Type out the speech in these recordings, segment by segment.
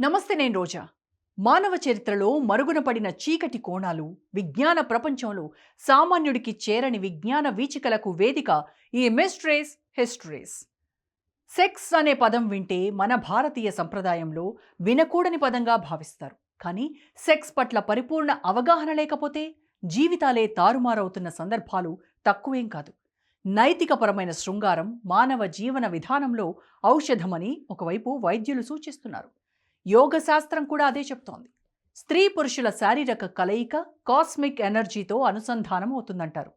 నమస్తే నేను రోజా. మానవ చరిత్రలో మరుగున పడిన చీకటి కోణాలు విజ్ఞాన ప్రపంచంలో సామాన్యుడికి చేరని విజ్ఞాన వీచికలకు వేదిక ఈ మిస్ట్రేస్ హిస్టరీస్. సెక్స్ అనే పదం వింటే మన భారతీయ సంప్రదాయంలో వినకూడని పదంగా భావిస్తారు. కానీ సెక్స్ పట్ల పరిపూర్ణ అవగాహన లేకపోతే జీవితాలే తారుమారవుతున్న సందర్భాలు తక్కువేం కాదు. నైతికపరమైన శృంగారం మానవ జీవన విధానంలో ఔషధమని ఒకవైపు వైద్యులు సూచిస్తున్నారు. యోగ శాస్త్రం కూడా అదే చెప్తోంది. స్త్రీ పురుషుల శారీరక కలయిక కాస్మిక్ ఎనర్జీతో అనుసంధానం అవుతుందంటారు.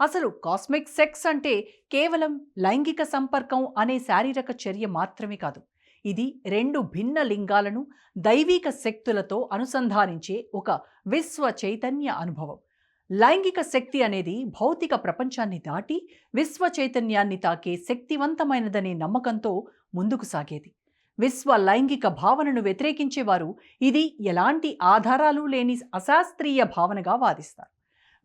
అసలు కాస్మిక్ సెక్స్ అంటే కేవలం లైంగిక సంపర్కం అనే శారీరక చర్య మాత్రమే కాదు. ఇది రెండు భిన్న లింగాలను దైవిక శక్తులతో అనుసంధానించే ఒక విశ్వ చైతన్య అనుభవం. లైంగిక శక్తి అనేది భౌతిక ప్రపంచాన్ని దాటి విశ్వ చైతన్యాన్ని తాకే శక్తివంతమైనదనే నమ్మకంతో ముందుకు సాగేది. విశ్వ లైంగిక భావనను వ్యతిరేకించేవారు ఇది ఎలాంటి ఆధారాలు లేని అశాస్త్రీయ భావనగా వాదిస్తారు.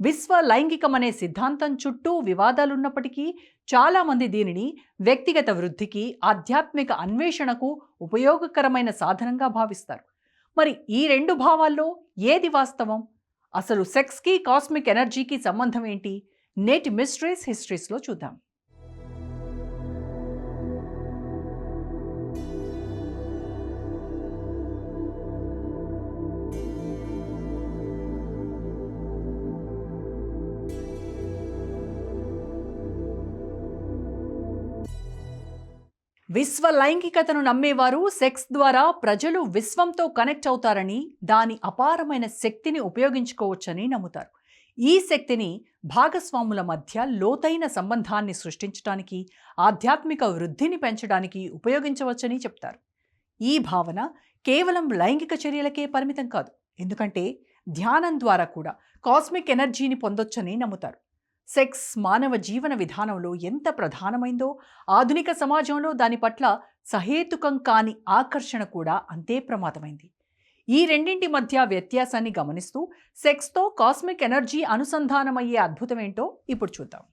విశ్వ లైంగికమనే సిద్ధాంతం చుట్టూ వివాదాలున్నప్పటికీ చాలామంది దీనిని వ్యక్తిగత వృద్ధికి ఆధ్యాత్మిక అన్వేషణకు ఉపయోగకరమైన సాధనంగా భావిస్తారు. మరి ఈ రెండు భావాల్లో ఏది వాస్తవం? అసలు సెక్స్కి కాస్మిక్ ఎనర్జీకి సంబంధం ఏంటి? నేటి మిస్ట్రీస్ హిస్టరీస్లో చూద్దాం. విశ్వ లైంగికతను నమ్మేవారు సెక్స్ ద్వారా ప్రజలు విశ్వంతో కనెక్ట్ అవుతారని దాని అపారమైన శక్తిని ఉపయోగించుకోవచ్చని నమ్ముతారు. ఈ శక్తిని భాగస్వాముల మధ్య లోతైన సంబంధాన్ని సృష్టించడానికి ఆధ్యాత్మిక వృద్ధిని పెంచడానికి ఉపయోగించవచ్చని చెప్తారు. ఈ భావన కేవలం లైంగిక చర్యలకే పరిమితం కాదు ఎందుకంటే ధ్యానం ద్వారా కూడా కాస్మిక్ ఎనర్జీని పొందొచ్చని నమ్ముతారు. సెక్స్ మానవ జీవన విధానంలో ఎంత ప్రధానమైందో ఆధునిక సమాజంలో దాని పట్ల సహేతుకం కాని ఆకర్షణ కూడా అంతే ప్రమాదమైంది. ఈ రెండింటి మధ్య వ్యత్యాసాన్ని గమనిస్తూ సెక్స్తో కాస్మిక్ ఎనర్జీ అనుసంధానమయ్యే అద్భుతమేంటో ఇప్పుడు చూద్దాం.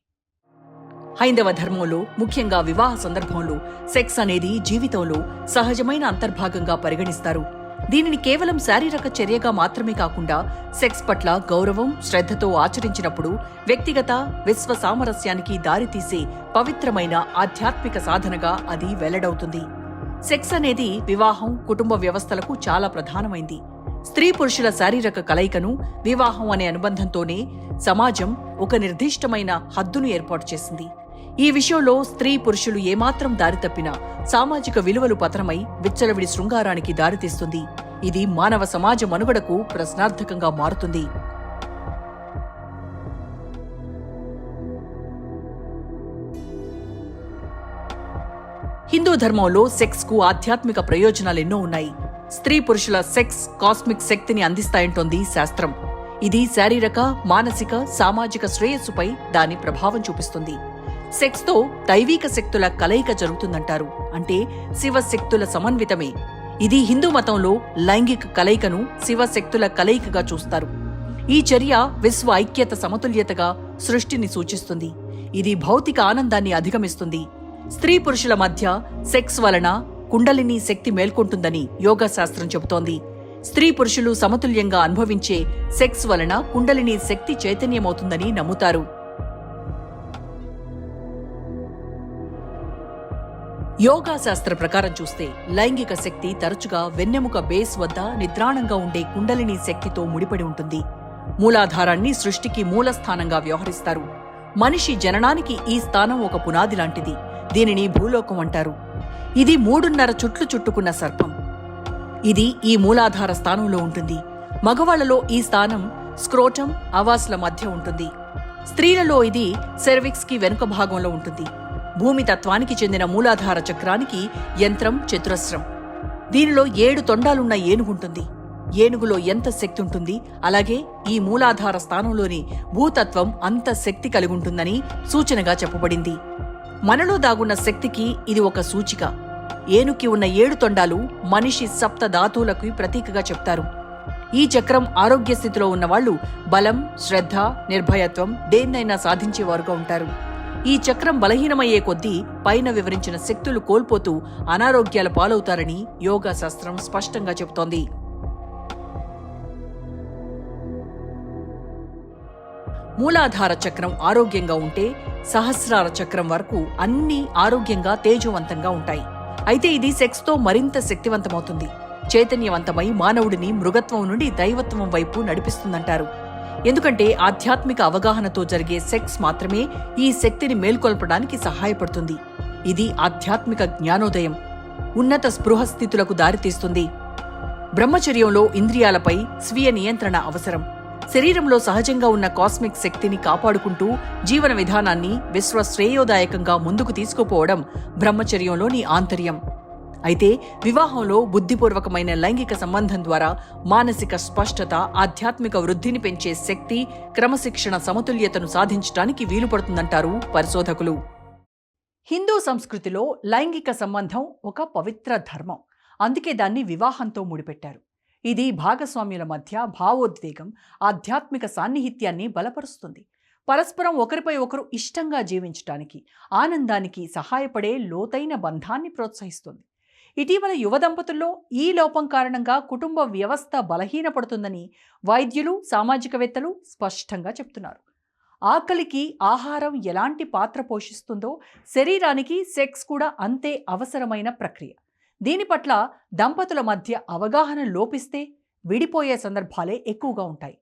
హైందవ ధర్మంలో ముఖ్యంగా వివాహ సందర్భంలో సెక్స్ అనేది జీవితంలో సహజమైన అంతర్భాగంగా పరిగణిస్తారు. దీనిని కేవలం శారీరక చర్యగా మాత్రమే కాకుండా సెక్స్ పట్ల గౌరవం శ్రద్ధతో ఆచరించినప్పుడు వ్యక్తిగత విశ్వ సామరస్యానికి దారితీసే పవిత్రమైన ఆధ్యాత్మిక సాధనగా అది వెల్లడవుతుంది. సెక్స్ అనేది వివాహం కుటుంబ వ్యవస్థలకు చాలా ప్రధానమైంది. స్త్రీ పురుషుల శారీరక కలయికను వివాహం అనే అనుబంధంతోనే సమాజం ఒక నిర్దిష్టమైన హద్దును ఏర్పాటు చేసింది. ఈ విషయంలో స్త్రీ పురుషులు ఏమాత్రం దారితప్పినా సామాజిక విలువలు పతనమై విచ్చలవిడి శృంగారానికి దారితీస్తుంది. ఇది మానవ సమాజ మనుగడకు ప్రశ్నార్థకంగా మారుతుంది. హిందూ ధర్మంలో సెక్స్కు ఆధ్యాత్మిక ప్రయోజనాలు ఎన్నో ఉన్నాయి. స్త్రీ పురుషుల సెక్స్ కాస్మిక్ శక్తిని అందిస్తాయంటోంది శాస్త్రం. ఇది శారీరక మానసిక సామాజిక శ్రేయస్సుపై దాని ప్రభావం చూపిస్తుంది. సెక్స్తో దైవీక శక్తుల కలయిక జరుగుతుందంటారు. అంటే శివశక్తుల సమన్వితమే. ఇది హిందూ మతంలో లైంగిక కలయికను శివశక్తుల కలయికగా చూస్తారు. ఈ చర్య విశ్వ ఐక్యత సమతుల్యతగా సృష్టిని సూచిస్తుంది. ఇది భౌతిక ఆనందాన్ని అధిగమిస్తుంది. స్త్రీ పురుషుల మధ్య సెక్స్ వలన కుండలిని శక్తి మేల్కొంటుందని యోగా శాస్త్రం చెబుతోంది. స్త్రీ పురుషులు సమతుల్యంగా అనుభవించే సెక్స్ వలన కుండలిని శక్తి చైతన్యమవుతుందని నమ్ముతారు. యోగా శాస్త్ర ప్రకారం చూస్తే లైంగిక శక్తి తరచుగా వెన్నెముక బేస్ వద్ద నిద్రాణంగా ఉండే కుండలిని శక్తితో ముడిపడి ఉంటుంది. మూలాధారాన్ని సృష్టికి మూలస్థానంగా వ్యవహరిస్తారు. మనిషి జననానికి ఈ స్థానం ఒక పునాది లాంటిది. దీనిని భూలోకం అంటారు. ఇది మూడున్నర చుట్లు చుట్టుకున్న సర్పం. ఇది ఈ మూలాధార స్థానంలో ఉంటుంది. మగవాళ్ళలో ఈ స్థానం స్క్రోటం అవాస్ల మధ్య ఉంటుంది. స్త్రీలలో ఇది సెర్విక్స్కి వెనుక భాగంలో ఉంటుంది. భూమి తత్వానికి చెందిన మూలాధార చక్రానికి యంత్రం చతురస్రం. దీనిలో ఏడు తొండాలున్న ఏనుగుంటుంది ఏనుగులో ఎంత శక్తి ఉంటుంది? అలాగే ఈ మూలాధార స్థానంలోని భూతత్వం అంత శక్తి కలిగుంటుందని సూచనగా చెప్పబడింది. మనలో దాగున్న శక్తికి ఇది ఒక సూచిక. ఏనుకి ఉన్న ఏడు తొండాలు మనిషి సప్త ధాతువులకు ప్రతీకగా చెప్తారు. ఈ చక్రం ఆరోగ్య స్థితిలో ఉన్నవాళ్ళు బలం శ్రద్ధ నిర్భయత్వం దేన్నైనా సాధించేవారుగా ఉంటారు. ఈ చక్రం బలహీనమయ్యే కొద్దీ పైన వివరించిన శక్తులు కోల్పోతూ అనారోగ్యాల పాలవుతారని యోగా శాస్త్రం స్పష్టంగా చెబుతోంది. మూలాధార చక్రం ఆరోగ్యంగా ఉంటే సహస్రార చక్రం వరకు అన్నీ ఆరోగ్యంగా తేజవంతంగా ఉంటాయి. అయితే ఇది సెక్స్తో మరింత శక్తివంతమవుతుంది. చైతన్యవంతమై మానవుడిని మృగత్వం నుండి దైవత్వం వైపు నడిపిస్తుందంటారు. ఎందుకంటే ఆధ్యాత్మిక అవగాహనతో జరిగే సెక్స్ మాత్రమే ఈ శక్తిని మేల్కొల్పడానికి సహాయపడుతుంది. ఇది ఆధ్యాత్మిక జ్ఞానోదయం ఉన్నత స్పృహ స్థితులకు దారితీస్తుంది. బ్రహ్మచర్యంలో ఇంద్రియాలపై స్వీయ నియంత్రణ అవసరం. శరీరంలో సహజంగా ఉన్న కాస్మిక్ శక్తిని కాపాడుకుంటూ జీవన విధానాన్ని విశ్వ శ్రేయోదాయకంగా ముందుకు తీసుకుపోవడం బ్రహ్మచర్యంలోని ఆంతర్యం. అయితే వివాహంలో బుద్ధిపూర్వకమైన లైంగిక సంబంధం ద్వారా మానసిక స్పష్టత ఆధ్యాత్మిక వృద్ధిని పెంచే శక్తి క్రమశిక్షణ సమతుల్యతను సాధించడానికి వీలుపడుతుందంటారు పరిశోధకులు. హిందూ సంస్కృతిలో లైంగిక సంబంధం ఒక పవిత్ర ధర్మం. అందుకే దాన్ని వివాహంతో ముడిపెట్టారు. ఇది భాగస్వామ్యుల మధ్య భావోద్వేగం ఆధ్యాత్మిక సాన్నిహిత్యాన్ని బలపరుస్తుంది. పరస్పరం ఒకరిపై ఒకరు ఇష్టంగా జీవించటానికి ఆనందానికి సహాయపడే లోతైన బంధాన్ని ప్రోత్సహిస్తుంది. ఇటీవల యువ దంపతుల్లో ఈ లోపం కారణంగా కుటుంబ వ్యవస్థ బలహీనపడుతుందని వైద్యులు సామాజికవేత్తలు స్పష్టంగా చెప్తున్నారు. ఆకలికి ఆహారం ఎలాంటి పాత్ర పోషిస్తుందో శరీరానికి సెక్స్ కూడా అంతే అవసరమైన ప్రక్రియ. దీని పట్ల దంపతుల మధ్య అవగాహన లోపిస్తే విడిపోయే సందర్భాలే ఎక్కువగా ఉంటాయి.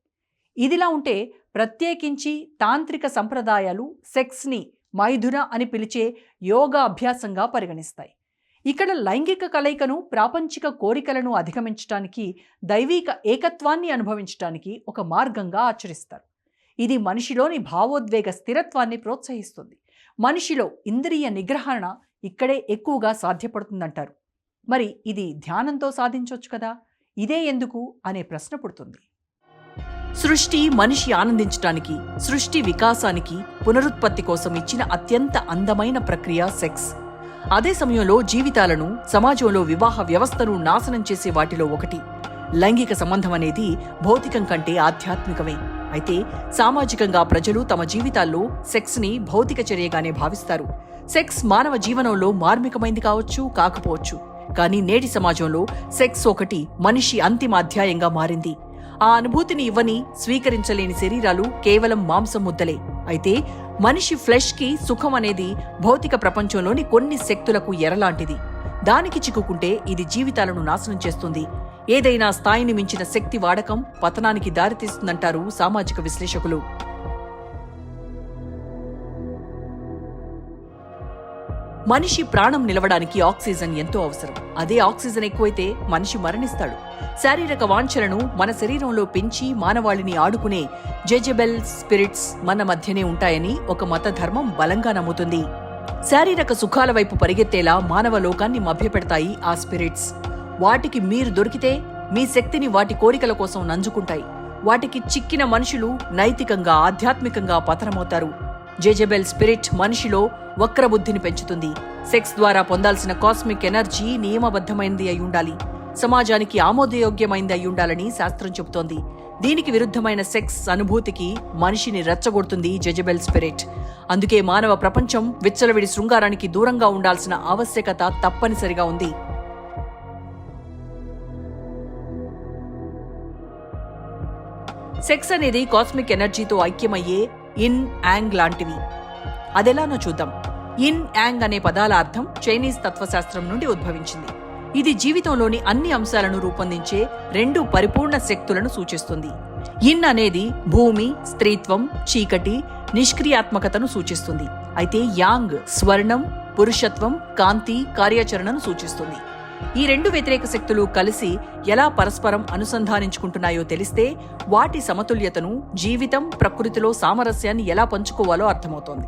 ఇదిలా ఉంటే ప్రత్యేకించి తాంత్రిక సంప్రదాయాలు సెక్స్ని మైథున అని పిలిచే యోగా అభ్యాసంగా పరిగణిస్తాయి. ఇక్కడ లైంగిక కలయికను ప్రాపంచిక కోరికలను అధిగమించటానికి దైవిక ఏకత్వాన్ని అనుభవించటానికి ఒక మార్గంగా ఆచరిస్తారు. ఇది మనిషిలోని భావోద్వేగ స్థిరత్వాన్ని ప్రోత్సహిస్తుంది. మనిషిలో ఇంద్రియ నిగ్రహణ ఇక్కడే ఎక్కువగా సాధ్యపడుతుందంటారు. మరి ఇది ధ్యానంతో సాధించవచ్చు కదా? ఇదే ఎందుకు? అనే ప్రశ్న పుడుతుంది. సృష్టి మనిషి ఆనందించటానికి సృష్టి వికాసానికి పునరుత్పత్తి కోసం ఇచ్చిన అత్యంత అందమైన ప్రక్రియ సెక్స్. అదే సమయంలో జీవితాలను సమాజంలో వివాహ వ్యవస్థను నాశనం చేసే వాటిలో ఒకటి. లైంగిక సంబంధం అనేది భౌతికం కంటే ఆధ్యాత్మికమే. అయితే సామాజికంగా ప్రజలు తమ జీవితాల్లో సెక్స్ని భౌతిక చర్యగానే భావిస్తారు. సెక్స్ మానవ జీవనంలో మార్మికమైంది కావచ్చు కాకపోవచ్చు. కానీ నేటి సమాజంలో సెక్స్ ఒకటి మనిషి అంతిమ అధ్యాయంగా మారింది. ఆ అనుభూతిని ఇవ్వని స్వీకరించలేని శరీరాలు కేవలం మాంసం ముద్దలే. అయితే మనిషి ఫ్లెష్కి సుఖం అనేది భౌతిక ప్రపంచంలోని కొన్ని శక్తులకు ఎరలాంటిది. దానికి చిక్కుకుంటే ఇది జీవితాలను నాశనం చేస్తుంది. ఏదైనా స్థాయిని మించిన శక్తి వాడకం పతనానికి దారితీస్తుందంటారు సామాజిక విశ్లేషకులు. మనిషి ప్రాణం నిలవడానికి ఆక్సిజన్ ఎంతో అవసరం. అదే ఆక్సిజన్ ఎక్కువైతే మనిషి మరణిస్తాడు. శారీరక వాంఛలను మన శరీరంలో పెంచి మానవాళిని ఆడుకునే జెజెబెల్ స్పిరిట్స్ మన మధ్యనే ఉంటాయని ఒక మత ధర్మం బలంగా నమ్ముతుంది. శారీరక సుఖాల వైపు పరిగెత్తేలా మానవ లోకాన్ని మభ్యపెడతాయి ఆ స్పిరిట్స్. వాటికి మీరు దొరికితే మీ శక్తిని వాటి కోరికల కోసం నంజుకుంటాయి. వాటికి చిక్కిన మనుషులు నైతికంగా ఆధ్యాత్మికంగా పతనమవుతారు. జెజెబెల్ స్పిరిట్ మనిషిలో వక్రబుద్ధిని పెంచుతుంది. సెక్స్ ద్వారా పొందాల్సిన కాస్మిక్ ఎనర్జీ నియమబద్ధమైనది అయి ఉండాలి. సమాజానికి ఆమోదయోగ్యమైంది అయి ఉండాలని శాస్త్రం చెబుతోంది. దీనికి విరుద్ధమైన సెక్స్ అనుభూతికి మనిషిని రెచ్చగొడుతుంది జెజబెల్ స్పిరిట్ అందుకే మానవ ప్రపంచం విచ్చలవిడి శృంగారానికి దూరంగా ఉండాల్సిన ఆవశ్యకత తప్పనిసరిగా ఉంది. సెక్స్ అనేది కాస్మిక్ ఎనర్జీతో ఐక్యమయ్యే ఇన్ యాంగ్ లాంటివి. అదెలానో చూద్దాం. ఇన్ యాంగ్ అనే పదాల అర్థం చైనీస్ తత్వశాస్త్రం నుండి ఉద్భవించింది. ఇది జీవితంలోని అన్ని అంశాలను రూపొందించే రెండు పరిపూర్ణ శక్తులను సూచిస్తుంది. ఇన్ అనేది భూమి స్త్రీత్వం చీకటి నిష్క్రియాత్మకతను సూచిస్తుంది. అయితే యాంగ్ స్వర్ణం పురుషత్వం కాంతి కార్యాచరణను సూచిస్తుంది. ఈ రెండు వ్యతిరేక శక్తులు కలిసి ఎలా పరస్పరం అనుసంధానించుకుంటున్నాయో తెలిస్తే వాటి సమతుల్యతను జీవితం ప్రకృతిలో సామరస్యాన్ని ఎలా పంచుకోవాలో అర్థమవుతోంది.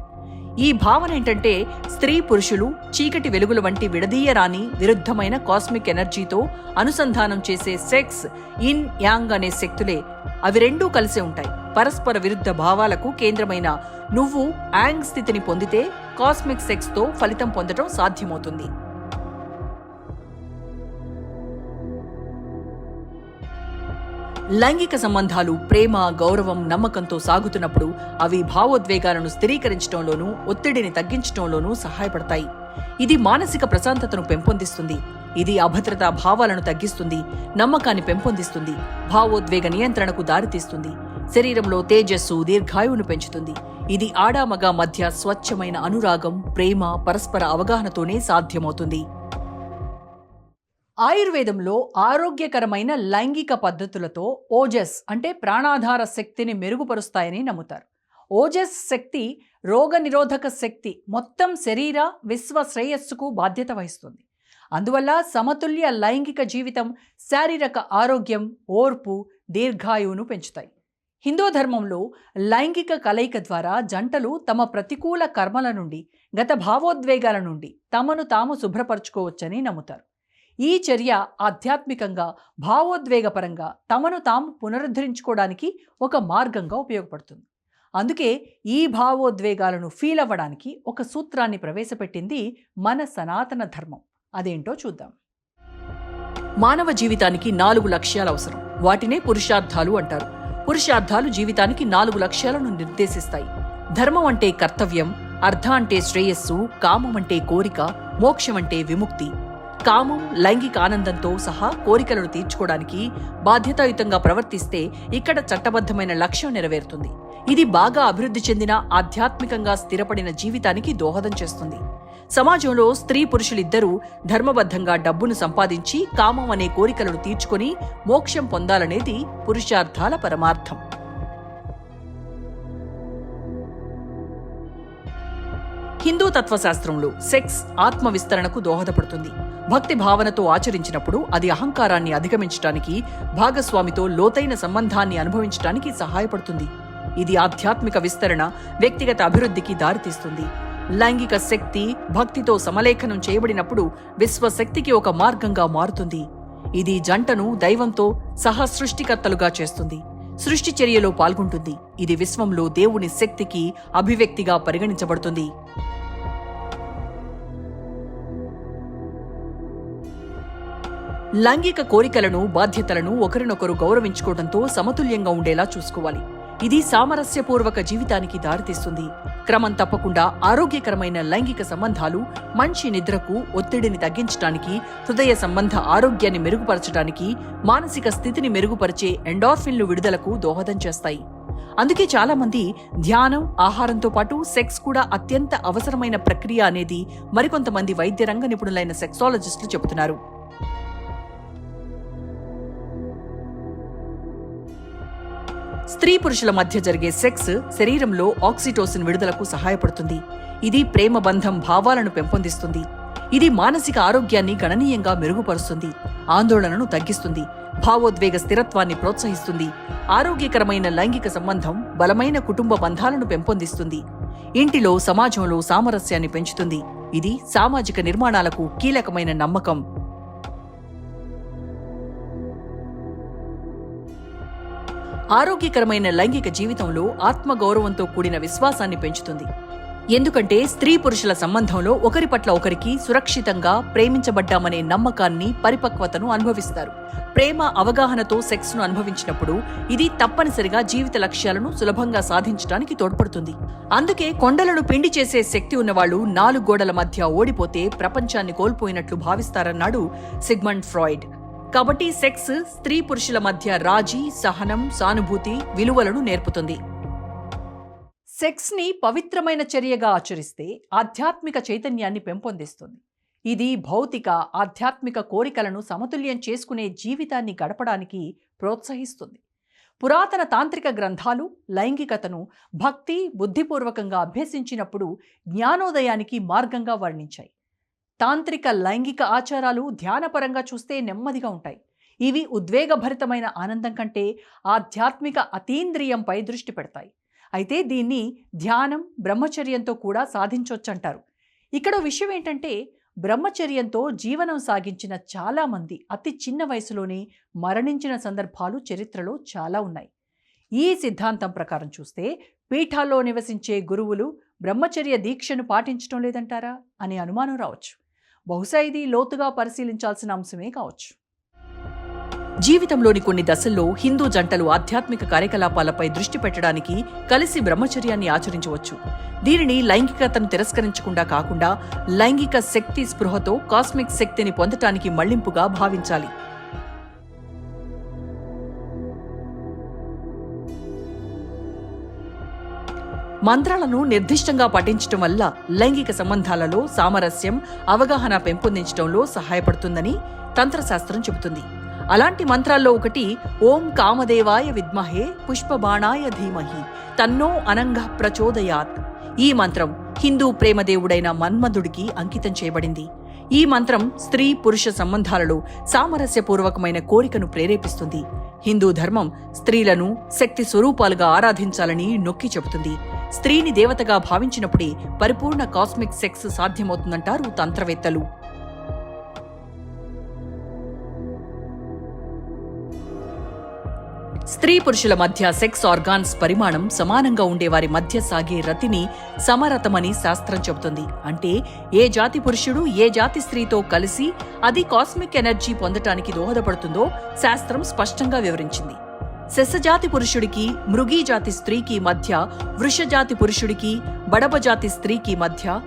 ఈ భావన ఏంటంటే స్త్రీ పురుషులు చీకటి వెలుగుల వంటి విడదీయరాని విరుద్ధమైన కాస్మిక్ ఎనర్జీతో అనుసంధానం చేసే సెక్స్ ఇన్ యాంగ్ అనే శక్తులే. అవి రెండూ కలిసే ఉంటాయి. పరస్పర విరుద్ధ భావాలకు కేంద్రమైన నువ్వు యాంగ్ స్థితిని పొందితే కాస్మిక్ సెక్స్తో ఫలితం పొందడం సాధ్యమవుతుంది. లైంగిక సంబంధాలు ప్రేమ గౌరవం నమ్మకంతో సాగుతున్నప్పుడు అవి భావోద్వేగాలను స్థిరీకరించడంలోనూ ఒత్తిడిని తగ్గించడంలోనూ సహాయపడతాయి. ఇది మానసిక ప్రశాంతతను పెంపొందిస్తుంది. ఇది అభద్రతా భావాలను తగ్గిస్తుంది నమ్మకాన్ని పెంపొందిస్తుంది భావోద్వేగ నియంత్రణకు దారితీస్తుంది శరీరంలో తేజస్సు దీర్ఘాయువును పెంచుతుంది. ఇది ఆడామగ మధ్య స్వచ్ఛమైన అనురాగం ప్రేమ పరస్పర అవగాహనతోనే సాధ్యమవుతుంది. ఆయుర్వేదంలో ఆరోగ్యకరమైన లైంగిక పద్ధతులతో ఓజస్ అంటే ప్రాణాధార శక్తిని మెరుగుపరుస్తాయని నమ్ముతారు. ఓజస్ శక్తి రోగనిరోధక శక్తి మొత్తం శరీర విశ్వ శ్రేయస్సుకు బాధ్యత వహిస్తుంది. అందువల్ల సమతుల్య లైంగిక జీవితం శారీరక ఆరోగ్యం ఓర్పు దీర్ఘాయువును పెంచుతాయి. హిందూ ధర్మంలో లైంగిక కలయిక ద్వారా జంటలు తమ ప్రతికూల కర్మల నుండి గత భావోద్వేగాల నుండి తమను తాము శుభ్రపరచుకోవచ్చని నమ్ముతారు. ఈ చర్య ఆధ్యాత్మికంగా భావోద్వేగపరంగా తమను తాము పునరుద్ధరించుకోవడానికి ఒక మార్గంగా ఉపయోగపడుతుంది. అందుకే ఈ భావోద్వేగాలను ఫీల్ అవ్వడానికి ఒక సూత్రాన్ని ప్రవేశపెట్టింది మన సనాతన ధర్మం. అదేంటో చూద్దాం. మానవ జీవితానికి నాలుగు లక్ష్యాలు అవసరం. వాటినే పురుషార్థాలు అంటారు. పురుషార్థాలు జీవితానికి నాలుగు లక్ష్యాలను నిర్దేశిస్తాయి. ధర్మం అంటే కర్తవ్యం అర్థ అంటే శ్రేయస్సు కామం అంటే కోరిక మోక్షం అంటే విముక్తి కామం లైంగిక ఆనందంతో సహా కోరికలను తీర్చుకోవడానికి బాధ్యతాయుతంగా ప్రవర్తిస్తే ఇక్కడ చట్టబద్ధమైన లక్ష్యం నెరవేరుతుంది. ఇది బాగా అభివృద్ధి చెందిన ఆధ్యాత్మికంగా స్థిరపడిన జీవితానికి దోహదం చేస్తుంది. సమాజంలో స్త్రీ పురుషులిద్దరూ ధర్మబద్ధంగా డబ్బును సంపాదించి కామం అనే కోరికలను తీర్చుకొని మోక్షం పొందాలనేది పురుషార్థాల పరమార్థం. హిందూ తత్వశాస్త్రంలో సెక్స్ ఆత్మ విస్తరణకు దోహదపడుతుంది. భక్తి భావనతో ఆచరించినప్పుడు అది అహంకారాన్ని అధిగమించటానికి భాగస్వామితో లోతైన సంబంధాన్ని అనుభవించటానికి సహాయపడుతుంది. ఇది ఆధ్యాత్మిక విస్తరణ వ్యక్తిగత అభివృద్ధికి దారితీస్తుంది. లైంగిక శక్తి భక్తితో సమలేఖనం చేయబడినప్పుడు విశ్వశక్తికి ఒక మార్గంగా మారుతుంది. ఇది జంటను దైవంతో సహసృష్టికర్తలుగా చేస్తుంది. సృష్టి చర్యలో పాల్గొంటుంది. ఇది విశ్వంలో దేవుని శక్తికి అభివ్యక్తిగా పరిగణించబడుతుంది. లైంగిక కోరికలను బాధ్యతలను ఒకరినొకరు గౌరవించుకోవడంతో సమతుల్యంగా ఉండేలా చూసుకోవాలి. ఇది సామరస్యపూర్వక జీవితానికి దారితీస్తుంది. క్రమం తప్పకుండా ఆరోగ్యకరమైన లైంగిక సంబంధాలు మంచి నిద్రకు ఒత్తిడిని తగ్గించడానికి హృదయ సంబంధ ఆరోగ్యాన్ని మెరుగుపరచడానికి మానసిక స్థితిని మెరుగుపరిచే ఎండార్ఫిన్లు విడుదలకు దోహదం చేస్తాయి. అందుకే చాలా మంది ధ్యానం ఆహారంతో పాటు సెక్స్ కూడా అత్యంత అవసరమైన ప్రక్రియ అనేది మరికొంతమంది వైద్య రంగ నిపుణులైన సెక్సాలజిస్టులు చెబుతున్నారు. స్త్రీ పురుషుల మధ్య జరిగే సెక్స్ శరీరంలో ఆక్సిటోసిన్ విడుదలకు సహాయపడుతుంది. ఇది ప్రేమ బంధం భావాలను పెంపొందిస్తుంది. ఇది మానసిక ఆరోగ్యాన్ని గణనీయంగా మెరుగుపరుస్తుంది. ఆందోళనను తగ్గిస్తుంది. భావోద్వేగ స్థిరత్వాన్ని ప్రోత్సహిస్తుంది. ఆరోగ్యకరమైన లైంగిక సంబంధం బలమైన కుటుంబ బంధాలను పెంపొందిస్తుంది. ఇంటిలో సమాజంలో సామరస్యాన్ని పెంచుతుంది. ఇది సామాజిక నిర్మాణాలకు కీలకమైన నమ్మకం. ఆరోగ్యకరమైన లైంగిక జీవితంలో ఆత్మగౌరవంతో కూడిన విశ్వాసాన్ని పెంచుతుంది. ఎందుకంటే స్త్రీ పురుషుల సంబంధంలో ఒకరి పట్ల ఒకరికి సురక్షితంగా ప్రేమించబడ్డామనే నమ్మకాన్ని పరిపక్వతను అనుభవిస్తారు. ప్రేమ అవగాహనతో సెక్స్ను అనుభవించినప్పుడు ఇది తప్పనిసరిగా జీవిత లక్ష్యాలను సులభంగా సాధించడానికి తోడ్పడుతుంది. అందుకే కొండలను పిండి చేసే శక్తి ఉన్నవాళ్ళు నాలుగు గోడల మధ్య ఓడిపోతే ప్రపంచాన్ని కోల్పోయినట్లు భావిస్తారన్నాడు సిగ్మండ్ ఫ్రాయిడ్. కాబట్టి సెక్స్ స్త్రీ పురుషుల మధ్య రాజీ సహనం సానుభూతి విలువలను నేర్పుతుంది. సెక్స్ని పవిత్రమైన చర్యగా ఆచరిస్తే ఆధ్యాత్మిక చైతన్యాన్ని పెంపొందిస్తుంది. ఇది భౌతిక ఆధ్యాత్మిక కోరికలను సమతుల్యం చేసుకునే జీవితాన్ని గడపడానికి ప్రోత్సహిస్తుంది. పురాతన తాంత్రిక గ్రంథాలు లైంగికతను భక్తి బుద్ధిపూర్వకంగా అభ్యసించినప్పుడు జ్ఞానోదయానికి మార్గంగా వర్ణించాయి. తాంత్రిక లైంగిక ఆచారాలు ధ్యానపరంగా చూస్తే నెమ్మదిగా ఉంటాయి. ఇవి ఉద్వేగభరితమైన ఆనందం కంటే ఆధ్యాత్మిక అతీంద్రియంపై దృష్టి పెడతాయి. అయితే దీన్ని ధ్యానం బ్రహ్మచర్యంతో కూడా సాధించవచ్చంటారు ఇక్కడ విషయం ఏంటంటే బ్రహ్మచర్యంతో జీవనం సాగించిన చాలామంది అతి చిన్న వయసులోనే మరణించిన సందర్భాలు చరిత్రలో చాలా ఉన్నాయి. ఈ సిద్ధాంతం ప్రకారం చూస్తే పీఠాల్లో నివసించే గురువులు బ్రహ్మచర్య దీక్షను పాటించడం లేదంటారా? అనే అనుమానం రావచ్చు. బహుశా ఇది లోతుగా పరిశీలించాల్సిన అంశమే కావచ్చు. జీవితంలోని కొన్ని దశల్లో హిందూ జంటలు ఆధ్యాత్మిక కార్యకలాపాలపై దృష్టి పెట్టడానికి కలిసి బ్రహ్మచర్యాన్ని ఆచరించవచ్చు. దీనిని లైంగికతను తిరస్కరించకుండా కాకుండా లైంగిక శక్తి స్పృహతో కాస్మిక్ శక్తిని పొందటానికి మళ్ళింపుగా భావించాలి. మంత్రాలను నిర్దిష్టంగా పఠించటం వల్ల లైంగిక సంబంధాలలో సామరస్యం అవగాహన పెంపొందించడంలో సహాయపడుతుందని తంత్రశాస్త్రం చెబుతుంది. అలాంటి మంత్రాల్లో ఒకటి ఓం కామదేవాయ విద్మహే పుష్పబాణాయ ధీమహి తన్నో అనంగ ప్రచోదయాత్. ఈ మంత్రం హిందూ ప్రేమదేవుడైన మన్మధుడికి అంకితం చేయబడింది. ఈ మంత్రం స్త్రీ పురుష సంబంధాలలో సామరస్యపూర్వకమైన కోరికను ప్రేరేపిస్తుంది. హిందూ ధర్మం స్త్రీలను శక్తి స్వరూపాలుగా ఆరాధించాలని నొక్కి చెబుతుంది. స్త్రీని దేవతగా భావించినప్పుడే పరిపూర్ణ కాస్మిక్ సెక్స్ సాధ్యమవుతుందంటారు తంత్రవేత్తలు. స్త్రీ పురుషుల మధ్య సెక్స్ ఆర్గాన్స్ పరిమాణం సమానంగా ఉండే వారి మధ్య సాగే రతిని సమరతమని శాస్త్రం చెబుతుంది. అంటే ఏ జాతి పురుషుడు ఏ జాతి స్త్రీతో కలిసి అది కాస్మిక్ ఎనర్జీ పొందటానికి దోహదపడుతుందో శాస్త్రం స్పష్టంగా వివరించింది. శశజాతి పురుషుడికి మృగీజాతి స్త్రీకి మధ్య వృషజాతి పురుషుడికి బడబజాతి స్త్రీకి మధ్య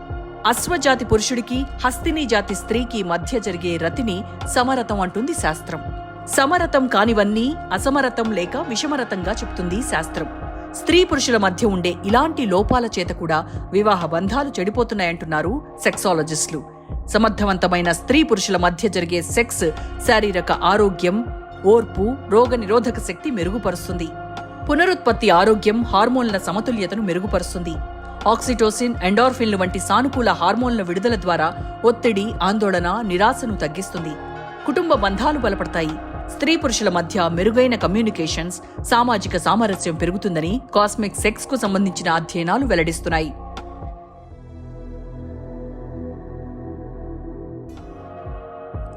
అశ్వజాతి పురుషుడికి హస్తిని జాతి స్త్రీకి మధ్య జరిగే రతిని సమరతం అంటుంది శాస్త్రం. సమరతం కానివన్నీ అసమరతం లేక విషమరతంగా చెప్తుంది శాస్త్రం. స్త్రీ పురుషుల మధ్య ఉండే ఇలాంటి లోపాల చేత కూడా వివాహ బంధాలు చెడిపోతున్నాయంటున్నారు సెక్సాలజిస్టులు. సమర్థవంతమైన స్త్రీ పురుషుల మధ్య జరిగే సెక్స్ శారీరక ఆరోగ్యం ఓర్పు రోగ నిరోధక శక్తి మెరుగుపరుస్తుంది. పునరుత్పత్తి ఆరోగ్యం హార్మోన్ల సమతుల్యతను మెరుగుపరుస్తుంది. ఆక్సిటోసిన్ ఎండార్ఫిన్లు వంటి సానుకూల హార్మోన్ల విడుదల ద్వారా ఒత్తిడి ఆందోళన నిరాశను తగ్గిస్తుంది. కుటుంబ బంధాలు బలపడతాయి. స్త్రీ పురుషుల మధ్య మెరుగైన కమ్యూనికేషన్స్ సామాజిక సామరస్యం పెరుగుతుందని కాస్మిక్ సెక్స్కు సంబంధించిన అధ్యయనాలు వెల్లడిస్తున్నాయి.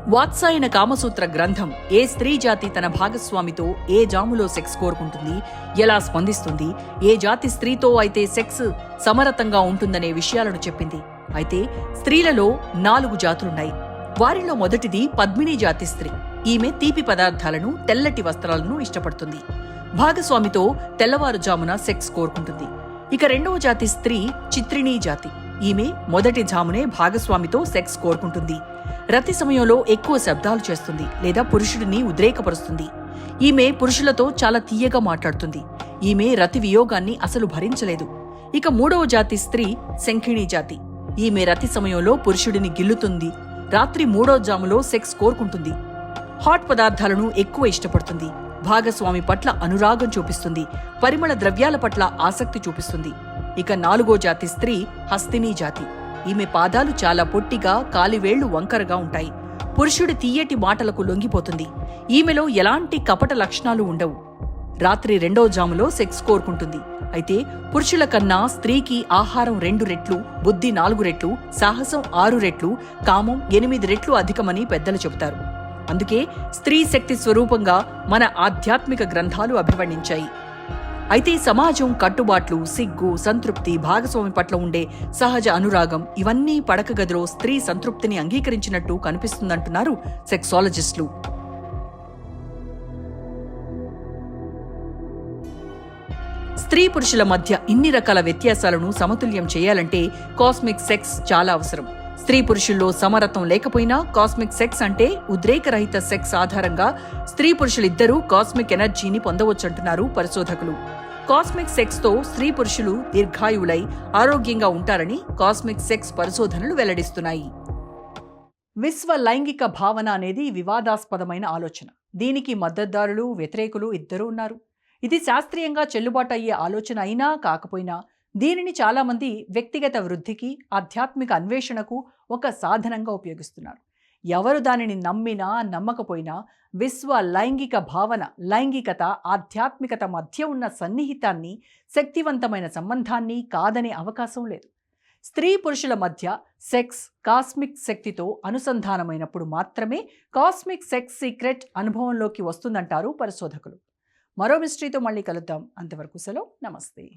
వాత్సాయన కామసూత్ర గ్రంథం ఏ స్త్రీ జాతి తన భాగస్వామితో ఏ జాములో సెక్స్ కోరుకుంటుంది ఎలా స్పందిస్తుంది ఏ జాతి స్త్రీతో అయితే సెక్స్ సమరతంగా ఉంటుందనే విషయాలను చెప్పింది. అయితే స్త్రీలలో నాలుగు జాతులున్నాయి. వారిలో మొదటిది పద్మిని జాతి స్త్రీ. ఈమె తీపి పదార్థాలను తెల్లటి వస్త్రాలను ఇష్టపడుతుంది. భాగస్వామితో తెల్లవారుజామున సెక్స్ కోరుకుంటుంది. ఇక రెండవ జాతి స్త్రీ చిత్రిణీ జాతి. ఈమె మొదటి జామునే భాగస్వామితో సెక్స్ కోరుకుంటుంది. రతి సమయంలో ఎక్కువ శబ్దాలు చేస్తుంది లేదా పురుషుడిని ఉద్రేకపరుస్తుంది. ఈమె పురుషులతో చాలా తీయగా మాట్లాడుతుంది. ఈమె రతి వియోగాన్ని అసలు భరించలేదు. ఇక మూడవ జాతి స్త్రీ శంఖిణీ జాతి. ఈమె రతి సమయంలో పురుషుడిని గిల్లుతుంది. రాత్రి మూడో జాములో సెక్స్ కోరుకుంటుంది. హాట్ పదార్థాలను ఎక్కువ ఇష్టపడుతుంది. భాగస్వామి పట్ల అనురాగం చూపిస్తుంది. పరిమళ ద్రవ్యాల పట్ల ఆసక్తి చూపిస్తుంది. ఇక నాలుగో జాతి స్త్రీ హస్తినీ జాతి. ఈమె పాదాలు చాలా పొట్టిగా కాలివేళ్ళు వంకరగా ఉంటాయి. పురుషుడి తీయటి మాటలకు లొంగిపోతుంది. ఈమెలో ఎలాంటి కపట లక్షణాలు ఉండవు. రాత్రి రెండో జాములో సెక్స్ కోరుకుంటుంది. అయితే పురుషుల కన్నా స్త్రీకి ఆహారం రెండు రెట్లు బుద్ధి నాలుగు రెట్లు సాహసం ఆరు రెట్లు కామం ఎనిమిది రెట్లు అధికమని పెద్దలు చెబుతారు. అందుకే స్త్రీ శక్తి స్వరూపంగా మన ఆధ్యాత్మిక గ్రంథాలు అభివర్ణించాయి. అయితే సమాజం కట్టుబాట్లు సిగ్గు సంతృప్తి భాగస్వామి పట్ల ఉండే సహజ అనురాగం ఇవన్నీ పడక గదిలో స్త్రీ సంతృప్తిని అంగీకరించినట్టు కనిపిస్తుందంటున్నారు సెక్సాలజిస్టులు. స్త్రీ పురుషుల మధ్య ఇన్ని రకాల వ్యత్యాసాలను సమతుల్యం చేయాలంటే కాస్మిక్ సెక్స్ చాలా అవసరం. స్త్రీ పురుషుల్లో సమరత్వం లేకపోయినా కాస్మిక్ సెక్స్ అంటే ఉద్రేకరహిత సెక్స్ ఆధారంగా స్త్రీ పురుషులిద్దరూ కాస్మిక్ ఎనర్జీని పొందవచ్చంటున్నారు పరిశోధకులు. కాస్మిక్ సెక్స్తో స్త్రీ పురుషులు దీర్ఘాయువులై ఆరోగ్యంగా ఉంటారని కాస్మిక్ సెక్స్ పరిశోధనలు వెల్లడిస్తున్నాయి. విశ్వ లైంగిక భావన అనేది వివాదాస్పదమైన ఆలోచన. దీనికి మద్దతుదారులు వ్యతిరేకులు ఇద్దరూ ఉన్నారు. ఇది శాస్త్రీయంగా చెల్లుబాటు అయ్యే ఆలోచన అయినా కాకపోయినా దీనిని చాలామంది వ్యక్తిగత వృద్ధికి ఆధ్యాత్మిక అన్వేషణకు ఒక సాధనంగా ఉపయోగిస్తున్నారు. ఎవరు దానిని నమ్మినా నమ్మకపోయినా విశ్వ లైంగిక భావన లైంగికత ఆధ్యాత్మికత మధ్య ఉన్న సన్నిహితాన్ని శక్తివంతమైన సంబంధాన్ని కాదనే అవకాశం లేదు. స్త్రీ పురుషుల మధ్య సెక్స్ కాస్మిక్ శక్తితో అనుసంధానమైనప్పుడు మాత్రమే కాస్మిక్ సెక్స్ సీక్రెట్ అనుభవంలోకి వస్తుందంటారు పరిశోధకులు. మరో మిస్టరీతో మళ్ళీ కలుద్దాం. అంతవరకు సెలవు. నమస్తే.